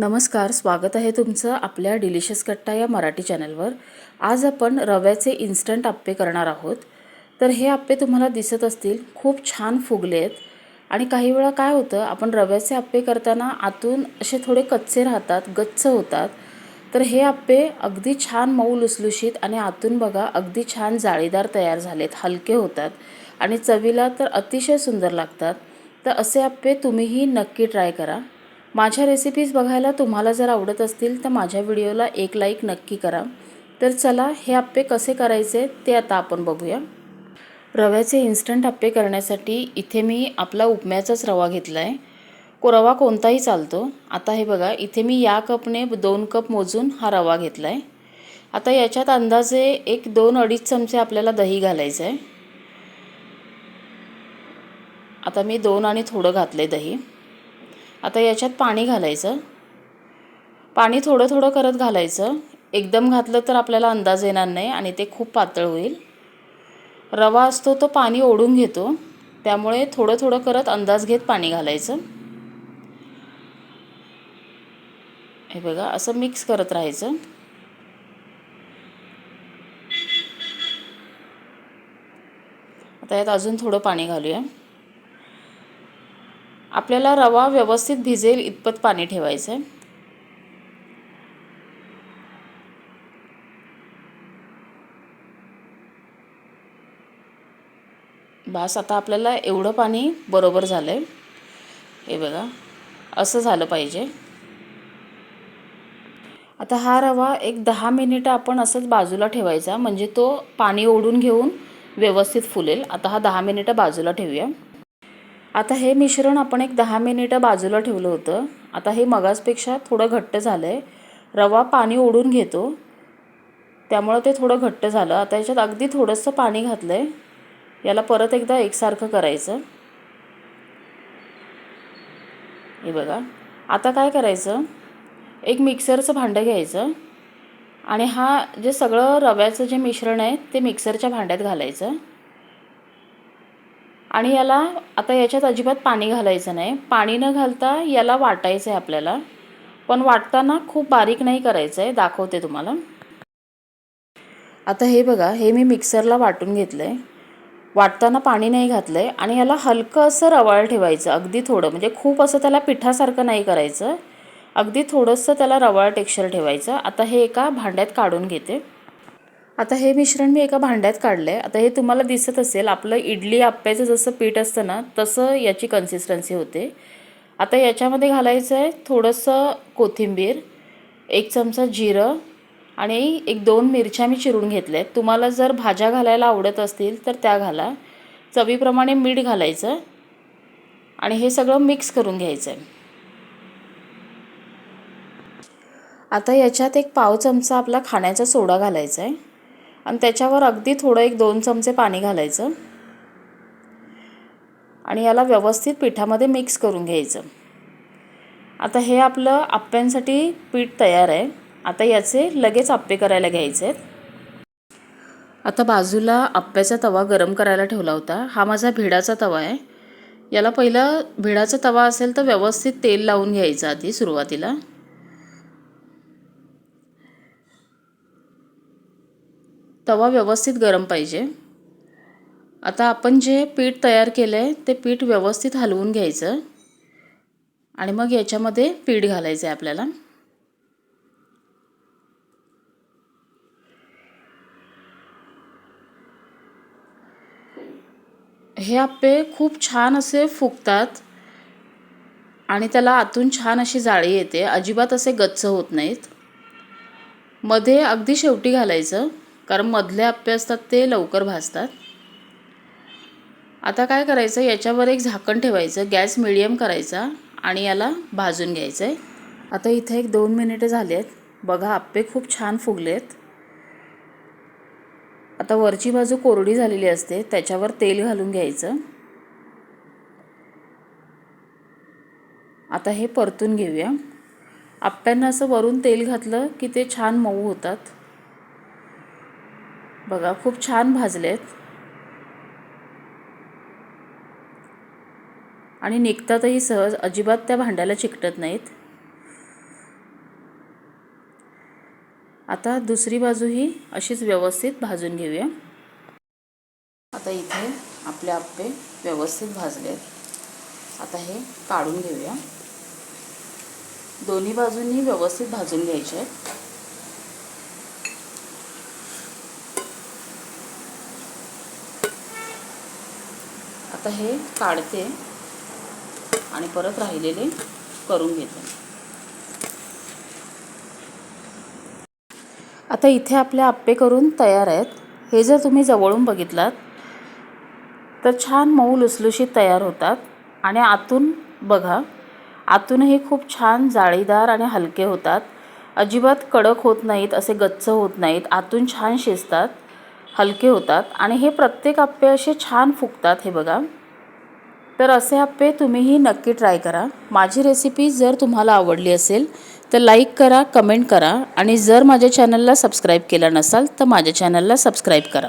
नमस्कार स्वागत आहे तुमचं आपल्या डिलिशियस कट्टा या मराठी चॅनलवर. आज आपण रव्याचे इन्स्टंट आप्पे करणार आहोत. तर हे आप्पे तुम्हाला दिसत असतील खूप छान फुगले आहेत. आणि काही वेळा काय होतं आपण रव्याचे आप्पे करताना आतून असे थोडे कच्चे राहतात गच्च होतात. तर हे आप्पे अगदी छान मऊ लुसलुशीत आणि आतून बघा अगदी छान जाळीदार तयार झालेत हलके होतात. आणि चवीला तर अतिशय सुंदर लागतात. तर असे आप्पे तुम्हीही नक्की ट्राय करा. माझ्या रेसिपीज बघायला तुम्हाला जर आवडत असतील तर माझ्या व्हिडिओला एक लाईक नक्की करा. तर चला हे आप्पे कसे करायचे ते आता आपण बघूया. रव्याचे इन्स्टंट आप्पे करण्यासाठी इथे मी आपला उपम्याचाच रवा घेतला आहे को रवा कोणताही चालतो. आता हे बघा इथे मी या कपने दोन कप मोजून हा रवा घेतला आहे आता याच्यात अंदाजे एक दोन अडीच चमचे आपल्याला दही घालायचं आहे आता मी दोन आणि थोडं घातलं आहे दही. आता याच्यात पाणी घालायचं. पाणी थोडं थोडं करत घालायचं. एकदम घातलं तर आपल्याला अंदाज येणार नाही आणि ते खूप पातळ होईल. रवा असतो तो पाणी ओढून घेतो. त्यामुळे थोडं थोडं करत अंदाज घेत पाणी घालायचं. हे बघा असं मिक्स करत राहायचं. आता यात अजून थोडं पाणी घालूया. आपल्याला रवा व्यवस्थित भिजेल इतपत पाणी ठेवायचं आहे बास आता आपल्याला एवढं पाणी बरोबर झालं आहे हे बघा असं झालं पाहिजे. आता हा रवा एक दहा मिनिटं आपण असंच बाजूला ठेवायचा म्हणजे तो पाणी ओढून घेऊन व्यवस्थित फुलेल. आता हा दहा मिनिटं बाजूला ठेवूया. आता हे मिश्रण आपण एक दहा मिनिटं बाजूला ठेवलं होतं. आता हे मगासपेक्षा थोडं घट्ट झालं आहे रवा पाणी ओढून घेतो. त्यामुळं ते थोडं घट्ट झालं. आता याच्यात अगदी थोडंसं पाणी घातलं आहे याला परत एकदा एकसारखं करायचं. हे बघा. आता काय करायचं? एक मिक्सरचं भांडं घ्यायचं. आणि हा जे सगळं रव्याचं जे मिश्रण आहे ते मिक्सरच्या भांड्यात घालायचं. आणि याला आता याच्यात अजिबात पाणी घालायचं नाही. पाणी न घालता याला वाटायचं आहे आपल्याला. पण वाटताना खूप बारीक नाही करायचं आहे दाखवते तुम्हाला. आता हे बघा हे मी मिक्सरला वाटून घेतलं आहे वाटताना पाणी नाही घातलं आहे आणि याला हलकं असं रवाळ ठेवायचं. अगदी थोडं. म्हणजे खूप असं त्याला पिठासारखं नाही करायचं. अगदी थोडंसं त्याला रवाळ टेक्स्चर ठेवायचं. आता हे एका भांड्यात काढून घेते. आता हे मिश्रण मी एका भांड्यात काढलं आहे आता हे तुम्हाला दिसत असेल आपलं इडली आप्याचं जसं पीठ असतं ना तसं याची कन्सिस्टन्सी होते. आता याच्यामध्ये घालायचं आहे थोडंसं कोथिंबीर एक चमचा जिरं आणि एक दोन मिरच्या मी चिरून घेतल्या आहेत तुम्हाला जर भाज्या घालायला आवडत असतील तर त्या घाला. चवीप्रमाणे मीठ घालायचं आणि हे सगळं मिक्स करून घ्यायचं आहे आता याच्यात एक पाव चमचा आपला खाण्याचा सोडा घालायचा आहे आणि त्याच्यावर अगदी थोडं एक दोन चमचे पाणी घालायचं. आणि याला व्यवस्थित पिठामध्ये मिक्स करून घ्यायचं. आता हे आपलं आप्प्यांसाठी पीठ तयार आहे. आता याचे लगेच आप्पे करायला घ्यायचे. आहेत आता बाजूला आप्प्याचा तवा गरम करायला ठेवला होता. हा माझा भिडाचा तवा आहे. याला पहिला भिडाचा तवा असेल तर व्यवस्थित तेल लावून घ्यायचं आधी सुरुवातीला. तवा व्यवस्थित गरम पाहिजे. आता आपण जे पीठ तयार केलं आहे ते पीठ व्यवस्थित हलवून घ्यायचं. आणि मग याच्यामध्ये पीठ घालायचं आहे आपल्याला. हे आप्पे खूप छान असे फुगतात. आणि त्याला आतून छान अशी जाळी येते. अजिबात असे गच्च होत नाहीत. मध्ये अगदी शेवटी घालायचं. कारण मधले आप्पे असतात ते लवकर भाजतात. आता काय करायचं? याच्यावर एक झाकण ठेवायचं गॅस मिडियम करायचा आणि याला भाजून घ्यायचं आहे आता इथे एक दोन मिनिटं झाली आहेत बघा आप्पे खूप छान फुगलेत. आता वरची बाजू कोरडी झालेली असते त्याच्यावर तेल घालून घ्यायचं. आता हे परतून घेऊया. आप्प्यांना असं वरून तेल घातलं की ते छान मऊ होतात. बघा खूप छान भाजलेत. आणि निघतातही सहज अजिबात त्या भांड्याला चिकटत नाहीत. आता दुसरी बाजूही अशीच व्यवस्थित भाजून घेऊया. आता इथे आपले आप्पे व्यवस्थित भाजलेत. आता हे काढून घेऊया. दोन्ही बाजूंनी व्यवस्थित भाजून घ्यायचे आहेत. आता हे काढते आणि परत राहिलेले करून घेते. आता इथे आपले आप्पे करून तयार आहेत. हे जर तुम्ही जवळून बघितलात तर छान मऊ लुसलुशीत तयार होतात. आणि आतून बघा आतूनही खूप छान जाळीदार आणि हलके होतात. अजिबात कडक होत नाहीत असे गच्च होत नाहीत. आतून छान शिजतात. हलके होतात आणि हे प्रत्येक आप्पे असे छान फुगतात हे बघा. तर असे आप्पे तुम्हीही नक्की ट्राय करा. माझी रेसिपी जर तुम्हाला आवडली असेल तर लाईक करा कमेंट करा आणि जर माझ्या चॅनलला सबस्क्राईब केलं नसाल तर माझ्या चॅनलला सबस्क्राईब करा.